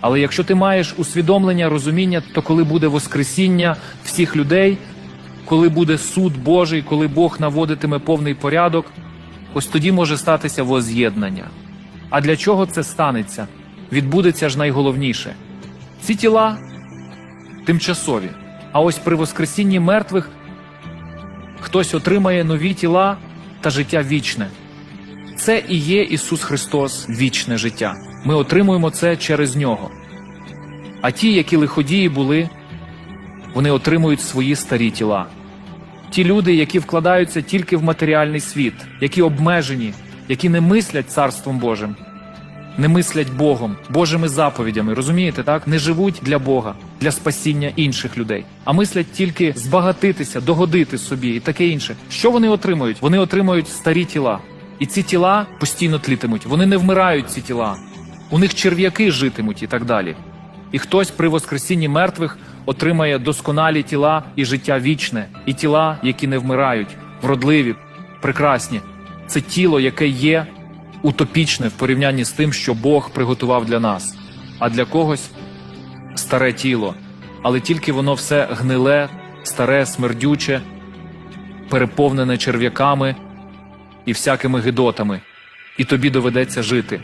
Але якщо ти маєш усвідомлення, розуміння, то коли буде Воскресіння всіх людей, коли буде суд Божий, коли Бог наводитиме повний порядок, ось тоді може статися воз'єднання. А для чого це станеться? Відбудеться ж найголовніше. Ці тіла тимчасові. А ось при Воскресінні мертвих хтось отримає нові тіла та життя вічне. Це і є Ісус Христос, вічне життя. Ми отримуємо це через Нього. А ті, які лиходії були, вони отримують свої старі тіла. Ті люди, які вкладаються тільки в матеріальний світ, які обмежені, які не мислять Царством Божим, не мислять Богом, Божими заповідями, розумієте, так? Не живуть для Бога, для спасіння інших людей, а мислять тільки збагатитися, догодити собі і таке інше. Що вони отримують? Вони отримують старі тіла. І ці тіла постійно тлітимуть. Вони не вмирають, ці тіла. У них черв'яки житимуть і так далі. І хтось при Воскресінні мертвих отримає досконалі тіла і життя вічне, і тіла, які не вмирають, вродливі, прекрасні. Це тіло, яке є утопічне в порівнянні з тим, що Бог приготував для нас, а для когось старе тіло, але тільки воно все гниле, старе, смердюче, переповнене черв'яками і всякими гидотами, і тобі доведеться жити.